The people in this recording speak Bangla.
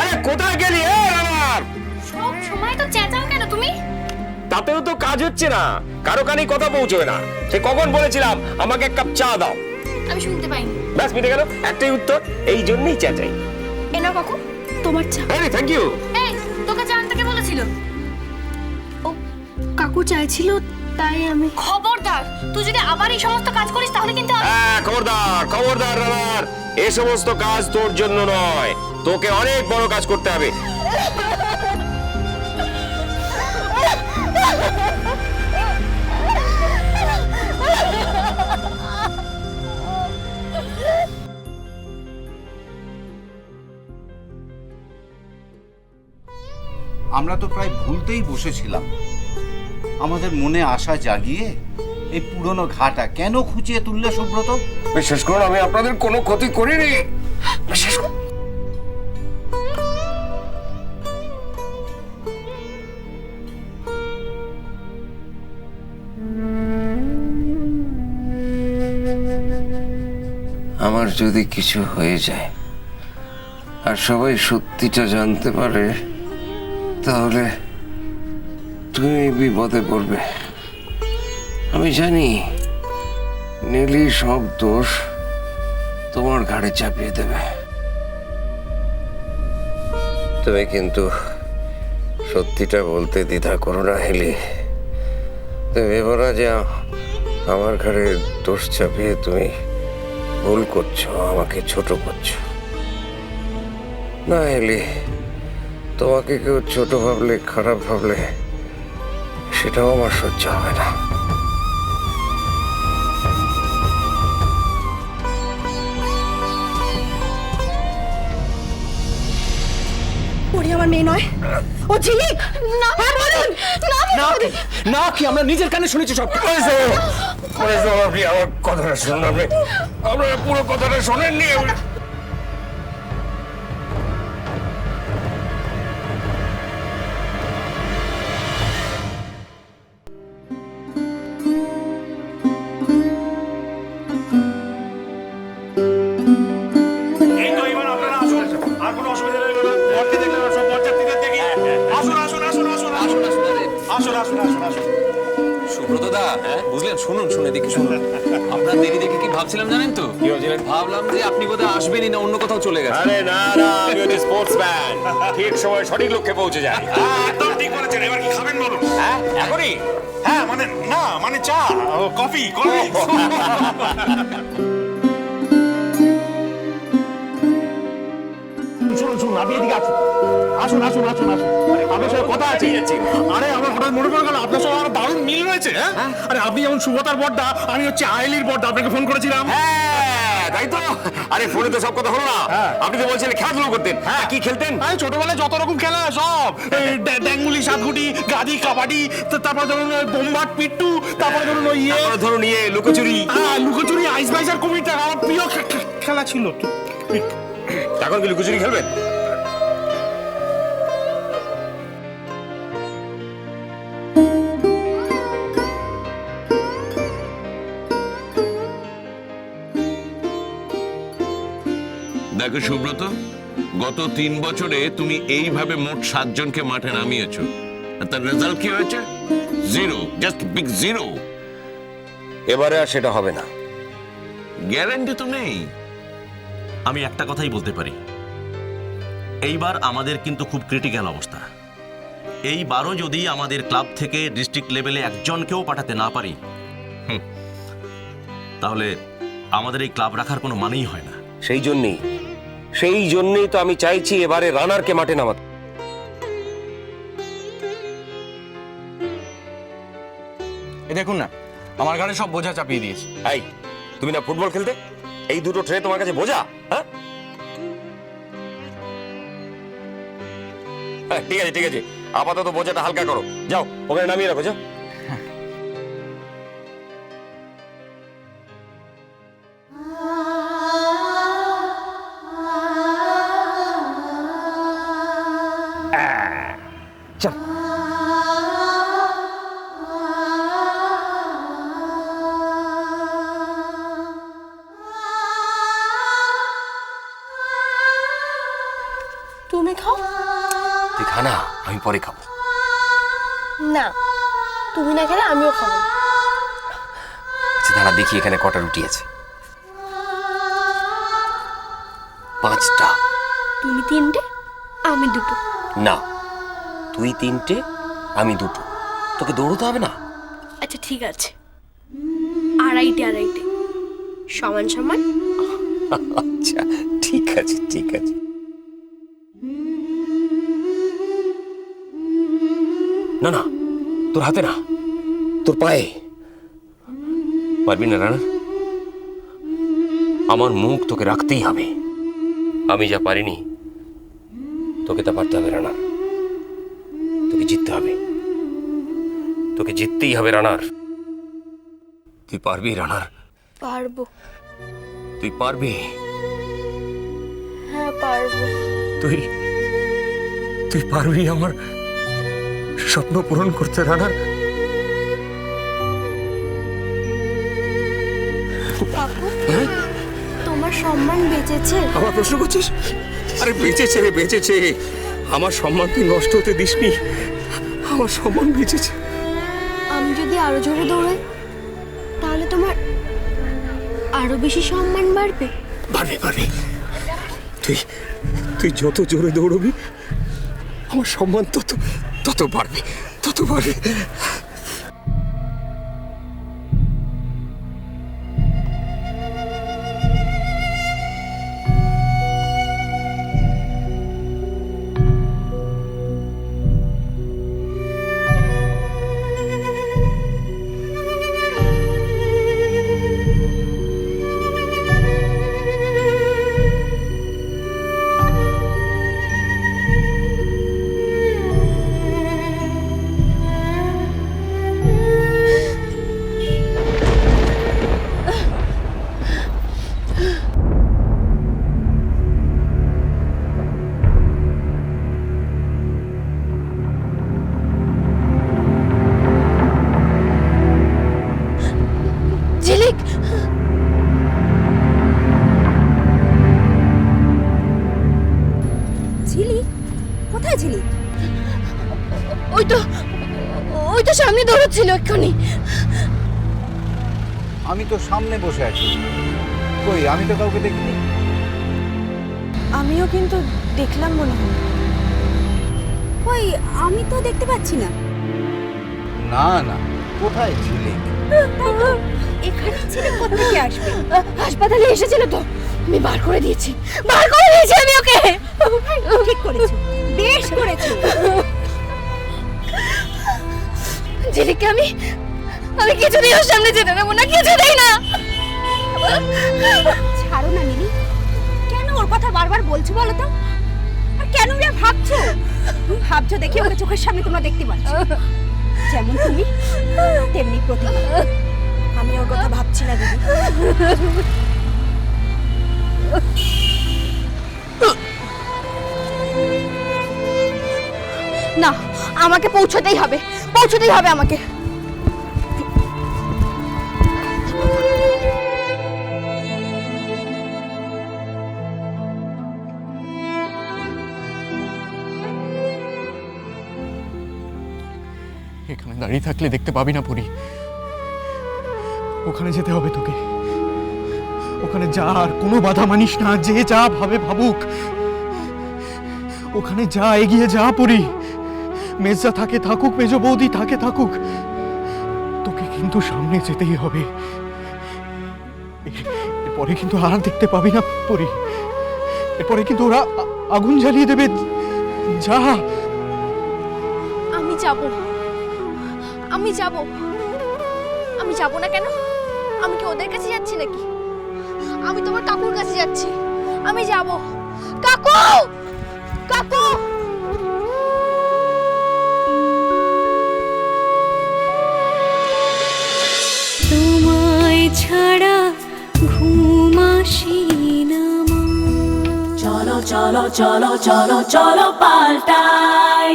আরে কোথায় গেলি? এ রানার সব সময় তো চেঁচাও কেন তুমি? তাতেও তো কাজ হচ্ছে না। কারও কানে কথা পৌঁছবে না। সে কখন বলেছিলাম আমাকে এক কাপ চা দাও। আমি শুনতে পাইনি। ব্যাস মিটে গেল। একটাই উত্তর এই জন্যই চেঁচাই। এনা কাকু তোমার চা। আরে থ্যাংক ইউ এই তোকে চা আনতে কে বলেছিল? ও কাকু চাইছিল তাই আমি খবরদার! তুই যদি আবার এই সমস্ত কাজ করিস তাহলে কিন্তু হ্যাঁ খবরদার খবরদার রানার। এ সমস্ত কাজ তোর জন্য নয়। তোকে অনেক বড় কাজ করতে হবে। আমরা তো প্রায় ভুলতেই বসেছিলাম। আমাদের মনে আশা জাগিয়ে এই পুরনো ঘাটা কেন খুঁচিয়ে তুললে সুব্রত? বিশেষ করে আমি আপনাদের কোনো ক্ষতি করিনি। বিশেষ করে যদি কিছু হয়ে যায় আর সবাই সত্যিটা জানতে পারে, তাহলে তুমি বিপদে পড়বে। আমি জানি নীলি সব দোষ তোমার ঘাড়ে চাপিয়ে দেবে। তুমি কিন্তু সত্যিটা বলতে দ্বিধা করো না, হেলি। তুমি ভেবো না যে আমার ঘাড়ে দোষ চাপিয়ে তুমি ভুল করছ আমাকে ছোট করছ না এলি তোমাকে কেউ ছোট ভাবলে খারাপ ভাবলে সেটাও আমার সহ্য হবে না ওরে আমার মেয়ে নয় ও ঝিলিক না বলুন না না কি আমরা নিজের কানে শুনেছি সব আপনি আমার কথাটা শুনুন আপনি আপনারা পুরো কথাটা শোনেননি? শুনুন শুনুন। আপনার দেরি দেখে কি ভাবছিলাম জানেন তো? ভাবলাম যে আপনি বোধহয় আসবেনই না অন্য কোথাও চলে গেছেন। আরে না না আমি হচ্ছে স্পোর্টসম্যান ঠিক সময় সঠিক লক্ষ্যে পৌঁছে যাই। হ্যাঁ, একদম ঠিক বলেছেন। এবার কি খাবেন বলুন? হ্যাঁ এখনই? হ্যাঁ মানে না মানে চা কফি কফি শুনুন শুনুন আপনি এদিকে আসুন। আসুন আসুন আসুন আসুন। আরে, আপনার সাথে কথা আছে। আরে আমার হঠাৎ মনে পড়ে গেল আপনার সঙ্গে আমার মিল রয়েছে হ্যাঁ? আরে আপনি যেমন সুভতার বর্দা আমি হচ্ছে আইলির বর্দা আপনাকে ফোন করেছিলাম। হ্যাঁ তাই তো? আরে ফোনে তো সব কথা হলো না। আপনি তো বলছিলেন খেলাধুলো করতেন। হ্যাঁ। কি খেলতেন? আরে ছোটবেলায় যত রকম খেলা সব ড্যাঙ্গুলি সাতগুটি গাদি কাবাডি তারপর ধরুন ওই বোমবাট পিট্টু তারপরে ধরুন ওই ইয়ে। ধরুন ইয়ে লুকোচুরি। হ্যাঁ লুকোচুরি আইস বাইস আর কুমিরটা আমার প্রিয় খেলা ছিল। এখন কি লুকোচুরি খেলবেন? দেখো সুব্রত গত তিন বছরে তুমি এইভাবে মোট সাতজনকে মাঠে নামিয়েছো। আর তার রেজাল্ট কি হয়েছে? জিরো জাস্ট বিগ জিরো এবারে আর সেটা হবে না। গ্যারান্টি তো নেই। আমি একটা কথাই বলতে পারি। এইবার আমাদের কিন্তু খুব ক্রিটিক্যাল অবস্থা। এইবারও যদি আমাদের ক্লাব থেকে ডিস্ট্রিক্ট লেভেলে একজনকেও পাঠাতে না পারি তাহলে আমাদের এই ক্লাব রাখার কোনো মানেই হয় না। সেই জন্যই সেই জন্যই তো আমি চাইছি এবারে রানারকে মাঠে নামাতে। এ দেখুন না আমার ঘাড়ে সব বোঝা চাপিয়ে দিয়েছে। এই তুমি না ফুটবল খেলতে? এই দুটো ট্রে তোমার কাছে বোঝা হ্যাঁ? হ্যাঁ, ঠিক আছে ঠিক আছে। আপাতত বোঝাটা হালকা করো। যাও ওখানে নামিয়ে রাখো যাও। তুই খা না আমি পরে খাব। না তুমি না খেলে আমিও খাব। আচ্ছা দাঁড়া দেখি এখানে কটা রুটি আছে। পাঁচটা। তুমি তিনটে আমি দুটো। না তুই তিনটে আমি দুটো। তোকে দৌড়তে হবে না? আচ্ছা ঠিক আছে। আড়াইটে আড়াইটে। সমান সমান। আচ্ছা ঠিক আছে ঠিক আছে। না না তোর হাতে না। তোর পায়ে। পারবি না রানা? আমার মুখ তোকে রাখতেই হবে। আমি যা পারিনি তোকে তা পারতে হবে রানা। তোকে জিততে হবে। তোকে জিততেই হবে রানার। তুই পারবি রানার পারব। তুই পারবি? হ্যাঁ পারব। তুই তুই পারবি আমার স্বপ্ন পূরণ করতে কাকু তোমার সম্মান বেঁচেছে? আমার প্রশ্ন করছিস? আরে বেঁচেছে রে বেঁচেছে। আমার সম্মান তুই নষ্ট হতে দিসনি। আমার সম্মান বেঁচেছে। আমি যদি আরও জোরে দৌড়াই তাহলে তোমার আরও বেশি সম্মান বাড়বে। পারবি পারবি তুই তুই যত জোরে দৌড়বি আমার সম্মান তত তত বাড়বে তত বাড়বে। ঝিলিক ঝিলি? কোথায় ঝিলি? ওই তো ওই তো সামনে দৌড়চ্ছিল এক্ষুনি। আমি তো সামনে বসে আছি। কই আমি তো কাউকে দেখিনি? আমিও কিন্তু দেখলাম মনে হয়। কই আমি তো দেখতে পাচ্ছি না। না না কোথায় ছিলে এখানে ছেলে কোথেকে আসবে? হাসপাতালে এসেছিল তো। আমি বার করে দিয়েছি। বার করে দিয়েছি আমি ওকে? ঠিক করেছ। বেশ করেছ। ঝিলিককে আমি আমি কিছুতেই ওর সামনে যেতে দেবো না কিছুতেই না। ছাড়ো না মিলি। কেন ওর কথা বারবার বলছো বলো তো? আর কেন ওরা ভাবছ? ভাবছ দেখে ওকে চোখের সামনে তোমরা দেখতে পাচ্ছ। যেমন তুমি তেমনি প্রতিভা আমি ওর কথা ভাবছি না দিদি। না আমাকে পৌঁছতেই হবে পৌঁছতেই হবে আমাকে। এখানে দাঁড়িয়ে থাকলে দেখতে পাবি না পুরি। ওখানে যেতে হবে তোকে। ওখানে যা আর কোনো বাধা মানিস না, যে যা ভাবে ভাবুক। ওখানে যা এগিয়ে যা পুরি মেজা থাকে থাকুক, মেজ বৌদি থাকে থাকুক। তোকে কিন্তু সামনে যেতেই হবে। এরপরে কিন্তু আর দেখতে পাবি না পুরি এরপরে কিন্তু ওরা আগুন জ্বালিয়ে দেবে। যা। আমি যাব। আমি যাব। আমি যাব না কেন? ওদের কাছে যাচ্ছি নাকি? আমি তোমার কাকুর কাছে যাচ্ছি। আমি যাব। কাকু! কাকু! তোমায় ছাড়া ঘুম আসি না চলো চলো চলো চলো চলো পাল্টাই